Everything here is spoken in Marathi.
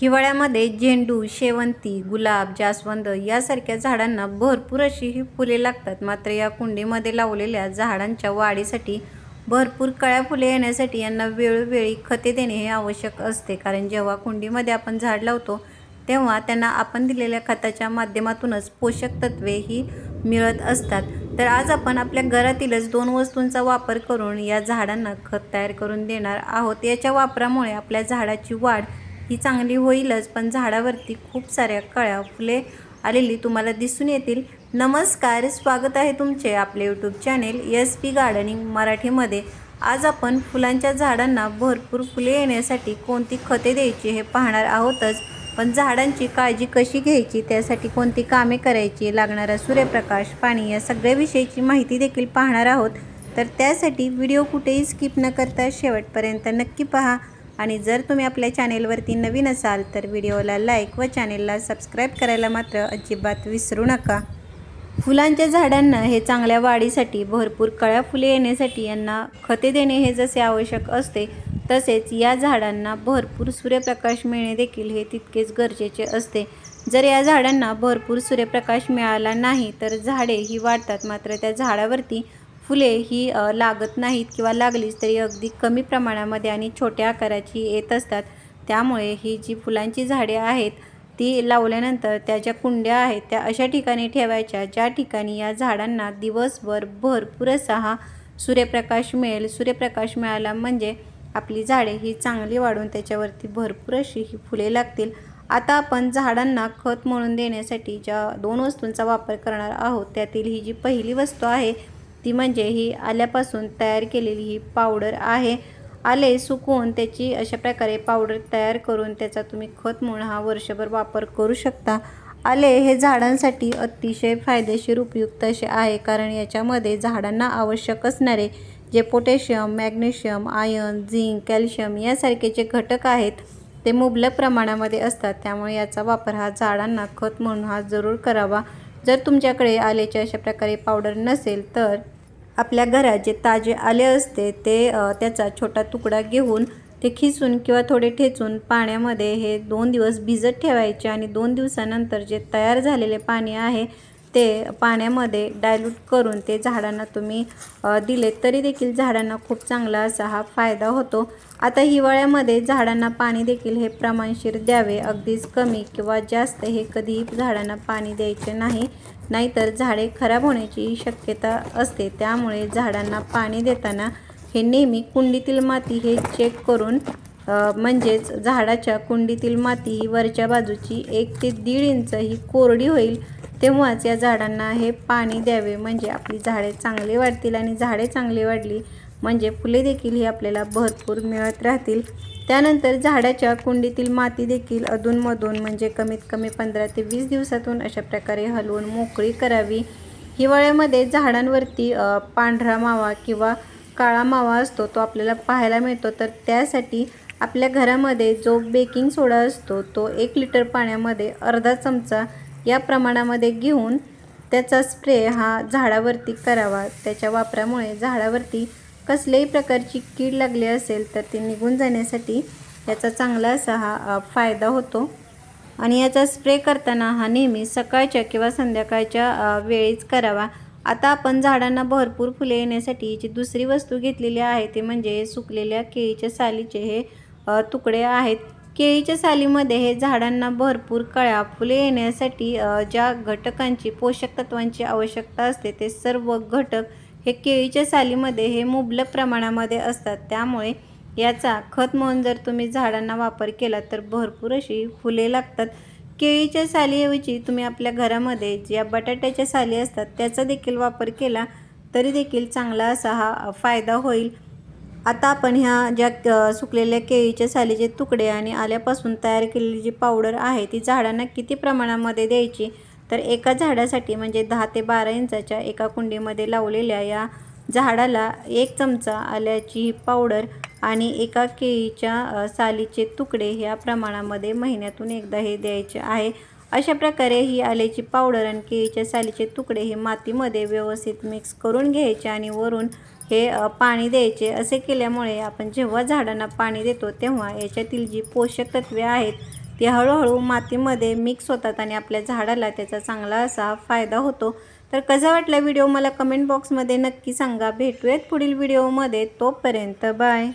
हिवाळ्यामध्ये झेंडू शेवंती गुलाब जास्वंद यासारख्या झाडांना भरपूर अशी ही फुले लागतात. मात्र या कुंडीमध्ये लावलेल्या झाडांच्या वाढीसाठी भरपूर कळ्या फुले येण्यासाठी यांना वेळोवेळी खते देणे हे आवश्यक असते. कारण जेव्हा कुंडीमध्ये आपण झाड लावतो तेव्हा त्यांना आपण दिलेल्या खताच्या माध्यमातूनच पोषक तत्वे ही मिळत असतात. तर आज आपण आपल्या घरातीलच दोन वस्तूंचा वापर करून या झाडांना खत तयार करून देणार आहोत. याच्या वापरामुळे आपल्या झाडाची वाढ ही चांगली होईलच पण झाडावरती खूप साऱ्या कळ्या फुले आलेली तुम्हाला दिसून येतील. नमस्कार स्वागत आहे तुमचे आपले YouTube channel S P gardening मराठीमध्ये. आज आपण फुलांच्या झाडांना भरपूर फुले येण्यासाठी कोणती खते द्यायची हे पाहणार आहोतच. पण झाडांची काळजी कशी घ्यायची त्यासाठी कोणती कामे करायची लागणारा सूर्यप्रकाश पाणी या सगळ्याविषयीची माहिती देखील पाहणार आहोत. तर त्यासाठी व्हिडिओ कुठेही स्किप न करता शेवटपर्यंत नक्की पहा. आणि जर तुम्ही आपल्या चॅनेलवरती नवीन असाल तर व्हिडिओला लाईक व चॅनेलला सबस्क्राईब करायला मात्र अजिबात विसरू नका. फुलांच्या झाडांना हे चांगल्या वाढीसाठी भरपूर कळ्या फुले येण्यासाठी यांना खते देणे हे जसे आवश्यक असते तसेच या झाडांना भरपूर सूर्यप्रकाश मिळणे देखील हे तितकेच गरजेचे असते. जर या झाडांना भरपूर सूर्यप्रकाश मिळाला नाही तर झाडे ही वाढतात मात्र त्या झाडावरती फुले ही लागत नाहीत किंवा लागलीच तरी अगदी कमी प्रमाणामध्ये आणि छोट्या आकाराची येत असतात. त्यामुळे ही जी फुलांची झाडे आहेत ती लावल्यानंतर त्या ज्या कुंड्या आहेत त्या अशा ठिकाणी ठेवायच्या ज्या ठिकाणी या झाडांना दिवसभर भरपूर असा हा सूर्यप्रकाश मिळेल. सूर्यप्रकाश मिळाला म्हणजे आपली झाडे ही चांगली वाढून त्याच्यावरती भरपूर अशी ही फुले लागतील. आता आपण झाडांना खत म्हणून देण्यासाठी ज्या दोन वस्तूंचा वापर करणार आहोत त्यातील ही जी पहिली वस्तू आहे ती म्हणजे ही आल्यापासून तयार केलेली ही पावडर आहे. आले सुकवून त्याची अशा प्रकारे पावडर तयार करून त्याचा तुम्ही खत म्हणून हा वर्षभर वापर करू शकता. आले हे झाडांसाठी अतिशय फायदेशीर उपयुक्त असे आहे कारण याच्यामध्ये झाडांना आवश्यक असणारे जे potassium magnesium iron zinc calcium यासारखे जे घटक आहेत ते मुबलक प्रमाणामध्ये असतात. त्यामुळे याचा वापर हा झाडांना खत म्हणून हा जरूर करावा. जर तुमच्याकडे आल्याचे अशा प्रकारे पावडर नसेल तर आपल्या घरात जे ताजे आले असते ते त्याचा छोटा तुकडा घेऊन ते खिसून किंवा थोडे ठेचून पाण्यामध्ये हे दोन दिवस भिजत ठेवायचे आणि दोन दिवसानंतर जे तयार झालेले पाणी आहे ते पाण्यामध्ये डायल्यूट करून ते झाडांना तुम्ही दिले तरी देखील झाडांना खूप चांगला असा हा फायदा होतो. आता हिवाळ्यामध्ये झाडांना पाणी देखील हे प्रमाणशीर द्यावे अगदीच कमी किंवा जास्त हे कधीही झाडांना पाणी द्यायचे नाही. नाहीतर झाडे खराब होण्याची शक्यता असते. त्यामुळे झाडांना पाणी देताना हे नेहमी कुंडीतील माती हे चेक करून म्हणजेच झाडाच्या कुंडीतील माती ही वरच्या बाजूची एक ते दीड इंच ही कोरडी होईल. तेव्हाच या झाडांना हे पाणी द्यावे. म्हणजे आपली झाडे चांगली वाढतील आणि झाडे चांगली वाढली म्हणजे फुले देखील ही आपल्याला भरपूर मिळत राहतील. त्यानंतर झाडाच्या कुंडीतील माती देखील अधूनमधून म्हणजे कमीत कमी पंधरा ते वीस दिवसातून अशा प्रकारे हलवून मोकळी करावी. हिवाळ्यामध्ये झाडांवरती पांढरा मावा किंवा काळा मावा असतो तो आपल्याला पाहायला मिळतो. तर त्यासाठी आपल्या घरामध्ये जो बेकिंग सोडा असतो तो एक लिटर पाण्यामध्ये अर्धा चमचा या प्रमाणामध्ये घेऊन त्याचा स्प्रे हा झाडावरती करावा. त्याच्या वापरामुळे झाडावरती कसल्याही प्रकारची कीड लागली असेल तर ती निघून जाण्यासाठी याचा चांगला असा हा फायदा होतो. आणि याचा स्प्रे करताना हा नेहमी सकाळच्या किंवा संध्याकाळच्या वेळीच करावा. आता आपण झाडांना भरपूर फुले येण्यासाठी जी दुसरी वस्तू घेतलेली आहे ती म्हणजे सुकलेल्या केळीच्या सालीचे हे तुकडे आहेत. केळीच्या सालीमध्ये हे झाडांना भरपूर कळ्या फुले येण्यासाठी ज्या घटकांची पोषक तत्वांची आवश्यकता असते ते सर्व घटक हे केळीच्या सालीमध्ये हे मुबलक प्रमाणामध्ये असतात. त्यामुळे याचा खत म्हणून जर तुम्ही झाडांना वापर केला तर भरपूर अशी फुले लागतात. केळीच्या सालीऐवजी तुम्ही आपल्या घरामध्ये ज्या बटाट्याच्या साली असतात त्याचा देखील वापर केला तरी देखील चांगला असा हा फायदा होईल. आता आपण ह्या ज्या सुकलेल्या केळीच्या सालीचे तुकडे आणि आल्यापासून तयार केलेली जी पावडर आहे ती झाडांना किती प्रमाणामध्ये द्यायची? तर एका झाडासाठी म्हणजे दहा ते बारा इंचाच्या एका कुंडीमध्ये लावलेल्या या झाडाला एक चमचा आल्याची पावडर आणि एका केळीच्या सालीचे तुकडे ह्या प्रमाणामध्ये महिन्यातून एकदा हे द्यायचे आहे. अशा प्रकारे ही आल्याची पावडर आणि केळीच्या सालीचे तुकडे हे मातीमध्ये व्यवस्थित मिक्स करून घ्यायचे आणि वरून हे पाणी द्यायचे. असे केल्यामुळे आपण जेव्हा झाडांना पाणी देतो तेव्हा याच्यातील जी पोषक तत्वे आहेत ती हळूहळू मातीमध्ये मिक्स होतात आणि आपल्या झाडाला त्याचा चांगला असा फायदा होतो. तर कसा वाटला व्हिडिओ मला कमेंट बॉक्समध्ये नक्की सांगा. भेटूयात पुढील व्हिडिओमध्ये. तोपर्यंत बाय.